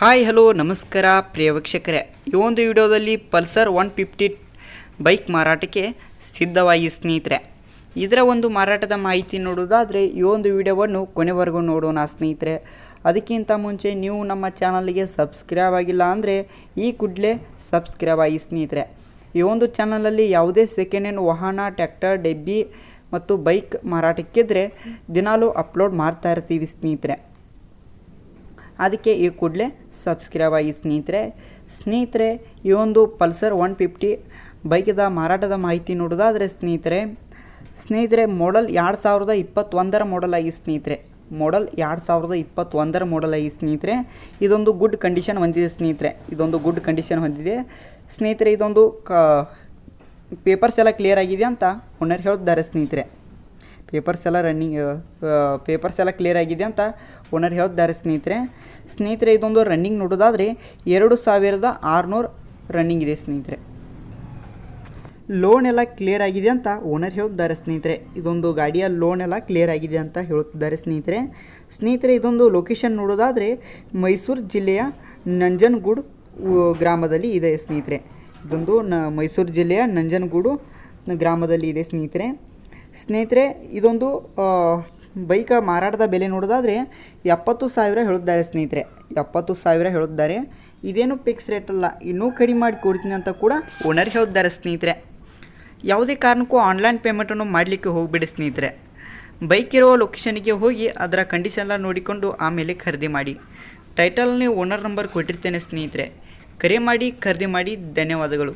Hi, hello, ನಮಸ್ಕಾರ, ಪ್ರಿಯ ವೀಕ್ಷಕರೇ. ಈ ಒಂದು ವಿಡಿಯೋದಲ್ಲಿ ಪಲ್ಸರ್ ಒನ್ ಫಿಫ್ಟಿ ಬೈಕ್ ಮಾರಾಟಕ್ಕೆ ಸಿದ್ಧವಾಗಿ ಸ್ನೇಹಿತರೆ. ಇದರ ಒಂದು ಮಾರಾಟದ ಮಾಹಿತಿ ನೋಡೋದಾದರೆ ಈ ಒಂದು ವಿಡಿಯೋವನ್ನು ಕೊನೆವರೆಗೂ ನೋಡೋಣ ಸ್ನೇಹಿತರೆ. ಅದಕ್ಕಿಂತ ಮುಂಚೆ ನೀವು ನಮ್ಮ ಚಾನಲ್ಗೆ ಸಬ್ಸ್ಕ್ರೈಬ್ ಆಗಿಲ್ಲ ಅಂದರೆ, ಈ ಕೂಡಲೇ ಸಬ್ಸ್ಕ್ರೈಬ್ ಆಗಿ ಸ್ನೇಹಿತರೆ. ಈ ಒಂದು ಚಾನಲಲ್ಲಿ ಯಾವುದೇ ಸೆಕೆಂಡ್ ಹ್ಯಾಂಡ್ ವಾಹನ ಟ್ಯಾಕ್ಟರ್ ಡೆಬ್ಬಿ ಮತ್ತು ಬೈಕ್ ಮಾರಾಟಕ್ಕಿದ್ರೆ ದಿನಾಲೂ ಅಪ್ಲೋಡ್ ಮಾಡ್ತಾ ಇರ್ತೀವಿ ಸ್ನೇಹಿತರೆ. ಅದಕ್ಕೆ ಈ ಕೂಡಲೇ ಸಬ್ಸ್ಕ್ರೈಬ್ ಆಗಿ ಸ್ನೇಹಿತರೆ. ಸ್ನೇಹಿತರೆ, ಈ ಒಂದು ಪಲ್ಸರ್ ಒನ್ ಫಿಫ್ಟಿ ಬೈಕಿದ ಮಾರಾಟದ ಮಾಹಿತಿ ನೋಡೋದಾದರೆ ಸ್ನೇಹಿತರೆ ಸ್ನೇಹಿತರೆ ಮಾಡಲ್ ಎರಡು ಸಾವಿರದ ಇಪ್ಪತ್ತೊಂದರ ಮಾಡಲ್ ಆಗಿ ಸ್ನೇಹಿತರೆ. ಮಾಡಲ್ ಎರಡು ಸಾವಿರದ ಇಪ್ಪತ್ತೊಂದರ ಮಾಡಲ್ ಆಗಿ ಸ್ನೇಹಿತರೆ. ಇದೊಂದು ಗುಡ್ ಕಂಡೀಷನ್ ಹೊಂದಿದೆ ಸ್ನೇಹಿತರೆ. ಇದೊಂದು ಗುಡ್ ಕಂಡೀಷನ್ ಹೊಂದಿದೆ. ಸ್ನೇಹಿತರೆ, ಇದೊಂದು ಕ ಪೇಪರ್ಸ್ ಎಲ್ಲ ಕ್ಲಿಯರ್ ಆಗಿದೆ ಅಂತ ಓನರ್ ಹೇಳಿದ್ದಾರೆ ಸ್ನೇಹಿತರೆ. ಪೇಪರ್ಸ್ ಎಲ್ಲ ರನ್ನಿಂಗ್ ಪೇಪರ್ಸ್ ಎಲ್ಲ ಕ್ಲಿಯರ್ ಆಗಿದೆ ಅಂತ ಓನರ್ ಹೇಳ್ತಿದ್ದಾರೆ ಸ್ನೇಹಿತರೆ. ಸ್ನೇಹಿತರೆ, ಇದೊಂದು ರನ್ನಿಂಗ್ ನೋಡೋದಾದರೆ ಎರಡು ಸಾವಿರದ ಆರುನೂರು ರನ್ನಿಂಗ್ ಇದೆ ಸ್ನೇಹಿತರೆ. ಲೋನ್ ಎಲ್ಲ ಕ್ಲಿಯರ್ ಆಗಿದೆ ಅಂತ ಓನರ್ ಹೇಳ್ತಿದ್ದಾರೆ ಸ್ನೇಹಿತರೆ. ಇದೊಂದು ಗಾಡಿಯ ಲೋನ್ ಎಲ್ಲ ಕ್ಲಿಯರ್ ಆಗಿದೆ ಅಂತ ಹೇಳುತ್ತಿದ್ದಾರೆ ಸ್ನೇಹಿತರೆ. ಸ್ನೇಹಿತರೆ, ಇದೊಂದು ಲೊಕೇಶನ್ ನೋಡೋದಾದರೆ ಮೈಸೂರು ಜಿಲ್ಲೆಯ ನಂಜನಗೂಡು ಗ್ರಾಮದಲ್ಲಿ ಇದೆ ಸ್ನೇಹಿತರೆ. ಇದೊಂದು ನ, ಮೈಸೂರು ಜಿಲ್ಲೆಯ ನಂಜನಗೂಡು ಗ್ರಾಮದಲ್ಲಿ ಇದೆ ಸ್ನೇಹಿತರೆ. ಸ್ನೇಹಿತರೆ, ಇದೊಂದು ಬೈಕ ಮಾರಾಟದ ಬೆಲೆ ನೋಡೋದಾದರೆ ಎಪ್ಪತ್ತು ಸಾವಿರ ಹೇಳುತ್ತಾರೆ ಸ್ನೇಹಿತರೆ. ಎಪ್ಪತ್ತು ಸಾವಿರ ಹೇಳುತ್ತಾರೆ. ಇದೇನು ಫಿಕ್ಸ್ ರೇಟ್ ಅಲ್ಲ, ಇನ್ನೂ ಕಡಿಮೆ ಮಾಡಿ ಕೊಡ್ತೀನಿ ಅಂತ ಕೂಡ ಓನರ್ ಹೇಳಿದ್ದಾರೆ ಸ್ನೇಹಿತರೆ. ಯಾವುದೇ ಕಾರಣಕ್ಕೂ ಆನ್ಲೈನ್ ಪೇಮೆಂಟನ್ನು ಮಾಡಲಿಕ್ಕೆ ಹೋಗಬೇಡಿ ಸ್ನೇಹಿತರೆ. ಬೈಕ್ ಇರುವ ಲೊಕೇಶನ್ಗೆ ಹೋಗಿ ಅದರ ಕಂಡೀಷನ್ ಎಲ್ಲ ನೋಡಿಕೊಂಡು ಆಮೇಲೆ ಖರೀದಿ ಮಾಡಿ. ಟೈಟಲ್ನೇ ಓನರ್ ನಂಬರ್ ಕೊಟ್ಟಿರ್ತೇನೆ ಸ್ನೇಹಿತರೆ. ಕರೆ ಮಾಡಿ, ಖರೀದಿ ಮಾಡಿ, ಧನ್ಯವಾದಗಳು.